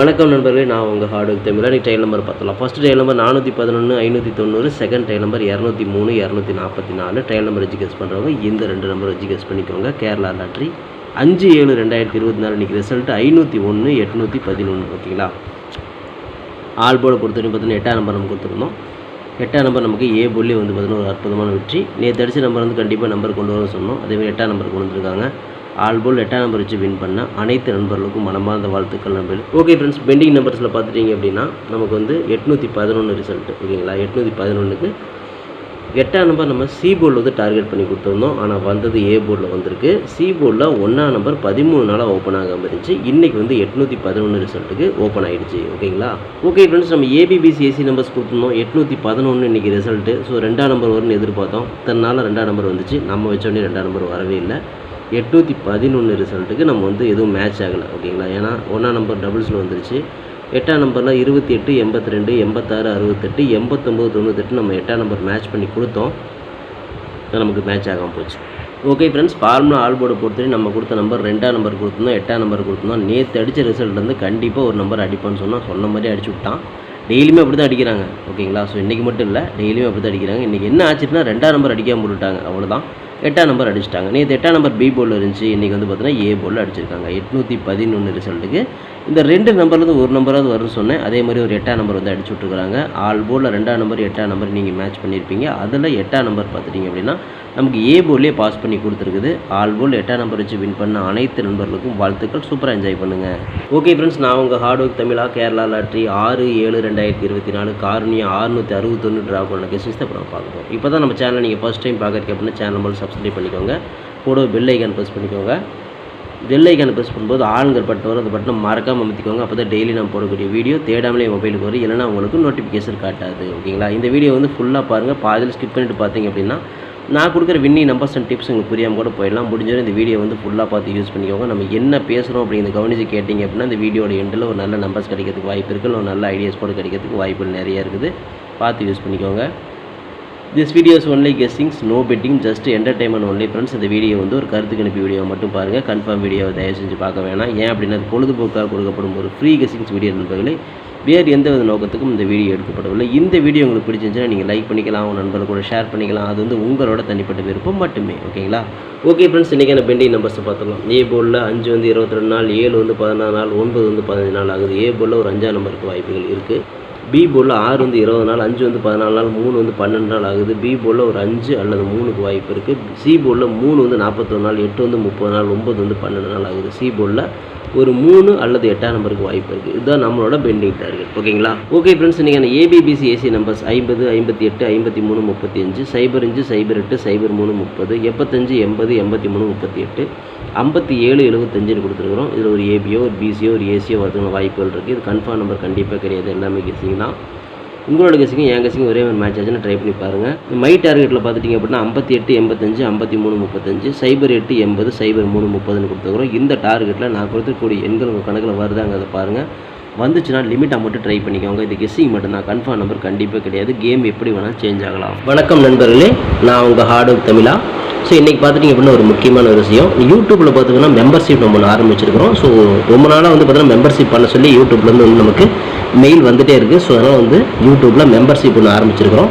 வணக்கம் நண்பர்களே நான் உங்கள் ஹார்டு தமிழ் எனக்கு டைல் நம்பர் பார்த்தலாம் ஃபஸ்ட் டைல் நம்பர் நானூற்றி பதினொன்று ஐநூற்றி தொண்ணூறு செகண்ட் டைல் நம்பர் இரநூத்தி மூணு இரநூத்தி நாற்பத்தி நாலு. டைல் நம்பர் வச்சு கெஸ் பண்ணுறவங்க இந்த ரெண்டு நம்பர் வச்சு கெஸ் பண்ணிக்கோங்க. கேரளா லாட்ரி அஞ்சு ஏழு ரெண்டாயிரத்தி இருபத்தி நாலு. இன்றைக்கி ரிசல்ட் ஐநூற்றி ஒன்று எட்நூற்றி பதினொன்று ஓகேங்களா? ஆல் போர்டை பொறுத்த பார்த்தீங்கன்னா எட்டாம் நம்பர் நம்ம கொடுத்துருந்தோம். எட்டாம் நம்பர் நமக்கு ஏ புள்ளி வந்து பார்த்தீங்கன்னா ஒரு அற்புதமான வெற்றி. நேற்று அடித்த நம்பர் வந்து கண்டிப்பாக நம்பர் கொண்டு வர சொன்னோம். அதேமாதிரி எட்டாம் நம்பர் கொண்டு வந்துருக்காங்க. ஆல்போல் எட்டாம் நம்பர் வச்சு வின் பண்ண அனைத்து நண்பர்களுக்கும் மனமார்ந்த வாழ்த்துக்கள் நம்பர் ஓகே ஃப்ரெண்ட்ஸ் பெண்டிங் நம்பர்ஸில் பார்த்துட்டீங்க அப்படின்னா நமக்கு வந்து எட்நூற்றி பதினொன்று ரிசல்ட் ஓகேங்களா எட்நூற்றி பதினொன்றுக்கு எட்டாம் நம்பர் நம்ம சி போர்டில் வந்து டார்கெட் பண்ணி கொடுத்துருந்தோம். ஆனால் வந்தது ஏ போர்டில் வந்திருக்கு. சி போர்டில் ஒன்றாம் நம்பர் பதிமூணு நாளாக ஓப்பன் ஆகாமல் இருந்துச்சு. இன்றைக்கி வந்து எட்நூற்றி பதினொன்று ரிசல்ட்டுக்கு ஓப்பன் ஆகிடுச்சு ஓகேங்களா ஓகே ஃப்ரெண்ட்ஸ் நம்ம ஏபிபிசி ஏசி நம்பர்ஸ் கொடுத்துருந்தோம். எட்நூற்றி பதினொன்று இன்றைக்கி ரிசல்ட்டு ஸோ ரெண்டாம் நம்பர் வரும்னு எதிர்பார்த்தோம். தன்னால் ரெண்டாம் நம்பர் வந்துச்சு. நம்ம வச்சோடனே ரெண்டாம் நம்பர் வரவே இல்லை. எட்நூற்றி பதினொன்று ரிசல்ட்டுக்கு நம்ம வந்து எதுவும் மேட்ச் ஆகலை ஓகேங்களா ஏன்னா ஒன்றாம் நம்பர் டபுள்ஸில் வந்துருச்சு. எட்டாம் நம்பரில் இருபத்தி எட்டு எண்பத்தி ரெண்டு எண்பத்தாறு அறுபத்தெட்டு எண்பத்தொம்போது தொண்ணூத்தெட்டு நம்ம எட்டாம் நம்பர் மேட்ச் பண்ணி கொடுத்தோம். நமக்கு மேட்ச் ஆகாமல் போச்சு. Okay friends formula all board பொறுத்தவரை நம்ம கொடுத்த நம்பர் ரெண்டாம் நம்பர் கொடுத்துருந்தோம் எட்டாம் நம்பர் கொடுத்துருந்தோம். நேற்று அடித்த ரிசல்ட் வந்து கண்டிப்பாக ஒரு நம்பர் அடிப்பான்னு சொன்னால் சொன்ன மாதிரி அடிச்சு விட்டான். டெய்லியுமே அப்படி தான் அடிக்கிறாங்க ஓகேங்களா ஸோ இன்றைக்கி மட்டும் இல்லை டெய்லியுமே அப்படி தான் அடிக்கிறாங்க. இன்றைக்கி என்ன ஆச்சுன்னா ரெண்டாம் நம்பர் அடிக்காமல் போட்டுட்டாங்க அவ்வளோதான் எட்டாம் நம்பர் அடிச்சிட்டாங்க. நேற்று எட்டாம் நம்பர் பி போர்டில் இருந்துச்சு. இன்றைக்கி வந்து பார்த்தீங்கன்னா ஏ போர்டில் அடிச்சிருக்காங்க. எட்நூற்றி பதினொன்று ரிசல்ட்டுக்கு இந்த ரெண்டு நம்பர்லேருந்து ஒரு நம்பராவது வரும்னு சொன்னேன். அதே மாதிரி ஒரு எட்டாம் நம்பர் வந்து அடிச்சு விட்ருக்குறாங்க ஆல் போர்டில் ரெண்டாம் நம்பர் எட்டாம் நம்பர் நீங்கள் மேட்ச் பண்ணியிருப்பீங்க. அதில் எட்டாம் நம்பர் பார்த்துட்டிங்க அப்படின்னா நமக்கு ஏ போர்ட்லேயே பாஸ் பண்ணி கொடுத்துருக்குது. ஆல் போர்டில் எட்டாம் நம்பர் வச்சு வின் பண்ண அனைத்து நண்பர்களுக்கும் வாழ்த்துக்கள். சூப்பராக என்ஜாய் பண்ணுங்கள் ஓகே ஃப்ரெண்ட்ஸ் நான் உங்கள் ஹார்ட் ஒர்க் தமிழா கேரளா லாட்ரி ஆறு ஏழு ரெண்டாயிரத்தி இருபத்தி நாலு காரணியா ஆறுநூற்றி அறுபத்தொன்று ட்ரா பண்ண தான் அப்புறம் பார்க்குறோம் இப்போ தான் நம்ம சேனல் நீங்கள் ஃபஸ்ட் டைம் பார்க்குறதுக்கு அப்படின்னா சேனல் நம்பர் சப்ஸ்கிரைப் பண்ணிக்கோங்க. கூட பெல் ஐக்கான் ப்ரெஸ் பண்ணிக்கோங்க. ஜெல்லை ஐக்கானை ப்ரெஸ் பண்ணும்போது ஆளுங்கிற பட்டன் வரும். அந்த பட்டனை மறக்காமல் அமைத்திக்கோங்க. அப்போ தான் டெய்லி நம்ம போடக்கூடிய வீடியோ தேடாமலே மொபைலுக்கு வரும். இல்லைனா உங்களுக்கு நோட்டிஃபிகேஷன் காட்டாது. ஓகேங்களா இந்த வீடியோ வந்து ஃபுல்லாக பாருங்கள் பாதியில் ஸ்கிப் பண்ணிட்டு பார்த்தீங்க அப்படின்னா நான் கொடுக்குற வின்னி நம்பர்ஸ் அண்ட் டிப்ஸ் உங்களுக்கு புரியாமல் கூட போயிடலாம். முடிஞ்சவரை இந்த வீடியோ வந்து ஃபுல்லாக பார்த்து யூஸ் பண்ணிக்கோங்க. நம்ம என்ன பேசுகிறோம் அப்படிங்கிறத கவனித்து கேட்டிங்க அப்படின்னா இந்த வீடியோட எண்டில் ஒரு நல்ல நம்பர்ஸ் கிடைக்கிறதுக்கு வாய்ப்பு இருக்குது ஒரு நல்ல ஐடியாஸ் கூட கிடைக்கிறதுக்கு வாய்ப்புகள் நிறைய இருக்குது. பார்த்து யூஸ் பண்ணிக்கோங்க. This videos only guessings no betting just entertainment only friends இந்த வீடியோ வந்து ஒரு கருத்து கணிப்பு வீடியோ மட்டும் பாருங்கள் கன்ஃபார்ம் வீடியோவை தயவு செஞ்சு பார்க்க வேணாம். ஏன் அப்படின்னா அது பொழுதுபோக்காக கொடுக்கப்படும் ஒரு ஃப்ரீ கெஸ்டிங்ஸ் வீடியோ நண்பர்களே வேறு எந்த வித நோக்கத்துக்கும் இந்த வீடியோ எடுக்கப்படவில்லை. இந்த வீடியோ உங்களுக்கு பிடிச்சிருந்துச்சுன்னா நீங்கள் லைக் பண்ணிக்கலாம் உங்கள் நண்பர்கள் கூட ஷேர் பண்ணிக்கலாம். அது வந்து உங்களோட தனிப்பட்ட விருப்பம் மட்டுமே ஓகேங்களா? ஓகே ஃப்ரெண்ட்ஸ் இன்றைக்கான பெண்டிங் நம்பர்ஸை பார்த்துக்கலாம். ஏ போலில் அஞ்சு வந்து இருபத்தி ரெண்டு நாள் ஏழு வந்து பதினாறு நாள் ஒன்பது வந்து பதினஞ்சு நாள் ஆகுது. ஏ போலில் ஒரு அஞ்சாம் நம்பருக்கு வாய்ப்புகள் இருக்குது பி போர்டில் ஆறு வந்து இருபது நாள் அஞ்சு வந்து பதினாலு நாள் மூணு வந்து பன்னெண்டு நாள் ஆகுது. பி போர்டில் ஒரு அஞ்சு அல்லது மூணுக்கு வாய்ப்பு இருக்குது சி போர்டில் மூணு வந்து நாற்பத்தொரு நாள் எட்டு வந்து முப்பது நாள் ஒம்பது வந்து பன்னெண்டு நாள் ஆகுது. சி போர்டில் ஒரு மூணு அல்லது எட்டாம் நம்பருக்கு வாய்ப்பு இருக்குது இதுதான் நம்மளோட பெண்டிங் டார்கெட் ஓகேங்களா? ஓகே ஃப்ரெண்ட்ஸ் நீங்கள் அந்த ஏபிபிசி ஏசி நம்பர்ஸ் ஐம்பது ஐம்பத்தி எட்டு ஐம்பத்தி மூணு முப்பத்தி அஞ்சு சைபர் அஞ்சு சைபர் எட்டு சைபர் மூணு முப்பது எண்பத்தஞ்சு எண்பது எண்பத்தி மூணு முப்பத்தி எட்டு ஐம்பத்தி ஏழு எழுபத்தஞ்சுன்னு கொடுத்துருக்குறோம். இதில் ஒரு ஏபியோ ஒரு பிசியோ ஒரு ஏசியோ வரதுக்கு வாய்ப்புகள் இருக்குது இது கன்ஃபார்ம் நம்பர் கண்டிப்பாக கிடையாது. எல்லாமே கெஸிங் பார்த்தீங்கன்னா உங்களோட கசிக்கும் என் கசிக்கும் ஒரே மாதிரி மேட்ச் ஆச்சுன்னு ட்ரை பண்ணி பாருங்கள் மை டார்கெட்டில் பார்த்துட்டிங்க அப்படின்னா ஐம்பத்தி எட்டு எண்பத்தஞ்சு ஐம்பத்தி மூணு முப்பத்தஞ்சு சைபர் எட்டு எண்பது சைபர் மூணு முப்பதுன்னு கொடுத்துருக்குறோம். இந்த டார்கெட்டில் நான் கொடுத்துக்கூடிய எண்கள் உங்கள் கணக்கில் வருதாங்கிறத பாருங்கள் வந்துச்சுன்னா லிமிட்டாக மட்டும் ட்ரை பண்ணிக்கோங்க. இது கெஸ்ஸிங் மட்டும் தான் கன்ஃபார்ம் நம்பர் கண்டிப்பாக கிடையாது. கேம் எப்படி வேணால் சேஞ்ச் ஆகலாம். வணக்கம் நண்பர்களே. நான் உங்கள் ஹார்ட் ஒர்க் தமிழா. ஸோ இன்றைக்கி பார்த்துட்டிங்க அப்படின்னா ஒரு முக்கியமான ஒரு விஷயம். யூடியூப்பில் பார்த்திங்கன்னா மெம்பர்ஷிப் நம்ம ஒன்று ஆரம்பிச்சிருக்கிறோம். ஸோ ரொம்ப நாளாக வந்து பார்த்தீங்கன்னா மெம்பர்ஷிப் பண்ண சொல்லி யூடியூப்லேருந்து வந்து நமக்கு மெயில் வந்துகிட்டே இருக்குது ஸோ அதனால் வந்து யூடியூப்பில் மெம்பர்ஷிப் ஒன்று ஆரம்பிச்சிருக்கிறோம்.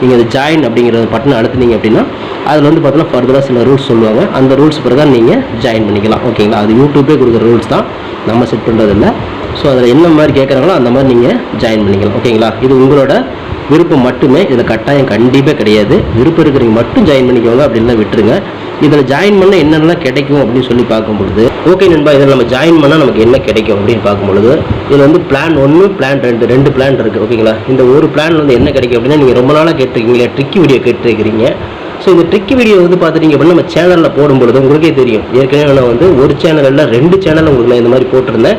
நீங்கள் அது ஜாயின் அப்படிங்கிற பட்டனை அழுத்துனீங்க அப்படின்னா அதில் வந்து பார்த்தீங்கன்னா ஃபர்தராக சில ரூல்ஸ் சொல்லுவாங்க. அந்த ரூல்ஸ் தான் நீங்கள் ஜாயின் பண்ணிக்கலாம். ஓகேங்களா அது யூடியூப்பே கொடுக்குற ரூல்ஸ் தான். நம்ம செட் பண்ணுறதில்ல ஸோ அதில் என்ன மாதிரி கேட்குறாங்களோ அந்த மாதிரி நீங்கள் ஜாயின் பண்ணிக்கலாம். ஓகேங்களா இது உங்களோட விருப்பம் மட்டுமே. இதில் கட்டாயம் கண்டிப்பாக கிடையாது. விருப்பம் இருக்கிறவங்க மட்டும் ஜாயின் பண்ணிக்கோங்க அப்படின்லாம் விட்டுருங்க. இதில் ஜாயின் பண்ணால் என்னென்னலாம் கிடைக்கும் அப்படின்னு சொல்லி பார்க்கும்பொழுது ஓகே நண்பா இதில் நம்ம ஜாயின் பண்ணால் நமக்கு என்ன கிடைக்கும் அப்படின்னு பார்க்கும் பொழுது இதில் வந்து பிளான் ஒன்று பிளான் ரெண்டு ரெண்டு பிளான் இருக்குது ஓகேங்களா இந்த ஒரு பிளான் வந்து என்ன கிடைக்கும் அப்படின்னா நீங்கள் ரொம்ப நாளாக கேட்டிருக்கீங்களே ட்ரிக்கி வீடியோ கேட்டிருக்கிறீங்க. ஸோ இந்த ட்ரிக்கி வீடியோ வந்து பார்த்துட்டீங்க அப்படின்னா நம்ம சேனலில் போடும்பொழுது உங்களுக்கே தெரியும். ஏற்கனவே நான் வந்து ஒரு சேனலில் ரெண்டு சேனல் உங்களுக்கு நான் இந்த மாதிரி போட்டிருந்தேன்.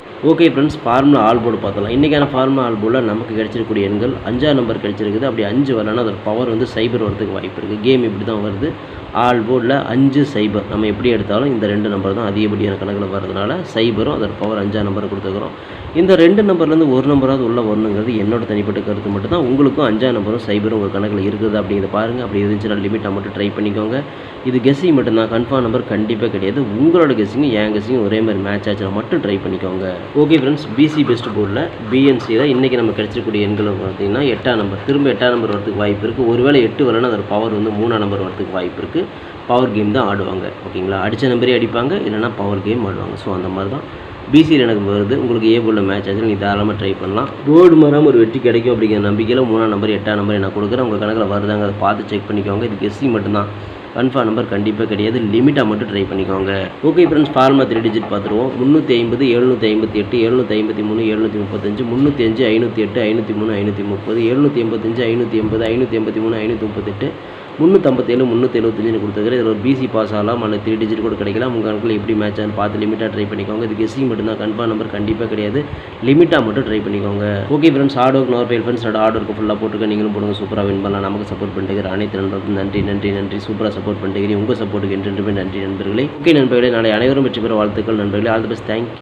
Okay friends formula all board பார்த்தலாம் இன்றைக்கான ஃபார்முலா ஆல் போர்டில் நமக்கு கிடைச்சிருக்கூடிய எண்கள் அஞ்சாம் நம்பர் கிடைச்சிருக்குது. அப்படி அஞ்சு வரலன்னா அதோட பவர் வந்து சைபர் வரதுக்கு வாய்ப்பு இருக்குது கேம் இப்படி தான் வருது. ஆல் போர்டில் அஞ்சு சைபர் நம்ம எப்படி எடுத்தாலும் இந்த ரெண்டு நம்பர் தான் அதிகப்படியான கணக்கில் வரதுனால சைபரும் அதோட பவர் அஞ்சாம் நம்பர் கொடுத்துக்கிறோம். இந்த ரெண்டு நம்பர்லேருந்து ஒரு நம்பராவது உள்ள வரணுங்கிறது என்னோட தனிப்பட்ட கருத்து மட்டும் தான் உங்களுக்கும் அஞ்சாம் நம்பரும் சைபரும் உங்கள் கணக்கில் இருக்குது அப்படிங்கிறத பாருங்கள் அப்படி இருந்துச்சுன்னா லிமிட்டாக மட்டும் ட்ரை பண்ணிக்கோங்க. இது கெஸ்ஸிங் மட்டும்தான். கன்ஃபார்ம் நம்பர் கண்டிப்பாக கிடையாது. உங்களோட கெஸ்ஸிங்கும் என் கெஸ்ஸிங்கும் ஒரே மாதிரி மேட்ச் ஆச்சுன்னா மட்டும் ட்ரை பண்ணிக்கோங்க. ஓகே ஃப்ரெண்ட்ஸ் பிசி பெஸ்ட் போர்டில் பிஎன்சியில் இன்றைக்கி நம்ம கிடச்சிருக்கூடிய எண்கள் பார்த்தீங்கன்னா எட்டாம் நம்பர் திரும்ப எட்டாம் நம்பர் வரதுக்கு வாய்ப்பு இருக்குது ஒருவேளை எட்டு வரலன்னா அதோட பவர் வந்து மூணாம் நம்பர் வரதுக்கு வாய்ப்பு இருக்குது பவர் கேம் தான் ஆடுவாங்க. ஓகேங்களா அடித்த நம்பரே அடிப்பாங்க. இல்லைனா பவர் கேம் ஆடுவாங்க. ஸோ அந்த மாதிரி தான். பிசியில் எனக்கு வருது. உங்களுக்கு ஏ போர்டில் மேட்ச் ஆச்சு நீ தாராளமாக ட்ரை பண்ணலாம். போர்டு மரம் ஒரு வெற்றி கிடைக்கும் அப்படிங்கிற நம்பிக்கையில் மூணாம் நம்பர் எட்டாம் நம்பர் நான் கொடுக்குறேன். உங்கள் கணக்கில் வருதாங்க அதை பார்த்து செக் பண்ணிக்கோங்க. இது எஸ்சி மட்டும்தான். கன்ஃபார்ம் நம்பர் கண்டிப்பாக கிடையாது. லிமிட்டாக மட்டும் ட்ரை பண்ணிக்கோங்க. Okay friends formula three digit பார்த்துருவோம். முந்நூற்றி ஐம்பது எழுநூற்றி ஐம்பத்தி எட்டு எழுநூற்றி ஐம்பத்தி மூணு எழுநூற்றி முப்பத்தஞ்சு முந்நூற்றி அஞ்சு ஐநூற்றி எட்டு ஐநூற்றி மூணு ஐநூற்றி முப்பது எழுநூற்றி எண்பத்தஞ்சு ஐநூற்றி எண்பது ஐநூற்றி எண்பத்தி மூணு ஐநூற்றி முப்பத்தெட்டு. முந்நூற்றம்பத்தேழு முந்நூற்றி எழுபத்தஞ்சுன்னு கொடுத்துருக்குறேன் இதில் ஒரு பிசி பாஸ் ஆகலாம் அல்லது த்ரீ டிஜிட் கூட கிடைக்கலாம். உங்கள் கணக்கில் எப்படி மேட்ச் ஆகும் பார்த்து லிமிட்டாக ட்ரை பண்ணிக்கோங்க. இது கெஸ்ஸிங் மட்டும்தான். கன்ஃபார்ம் நம்பர் கண்டிப்பாக கிடையாது. லிமிட்டாக மட்டும் ட்ரை பண்ணிக்கோங்க. Okay friends hard work nor fail friends hard work ஃபுல்லாக போட்டுக்க நீங்களும் போடுங்க. சூப்பராக வின் பண்ணலாம். நமக்கு சப்போர்ட் பண்ணிட்டு அனைத்து நண்பர்களுக்கும் நன்றி நன்றி நன்றி. சூப்பராக சப்போர்ட் பண்ணிட்டு உங்கள் சப்போர்ட்டுக்கு என்றென்றுமே நன்றி நண்பர்களே. ஓகே நண்பர்களே நாளை அனைவரும் வெற்றி பெற வாழ்த்துக்கள் நண்பர்களே. All the best thank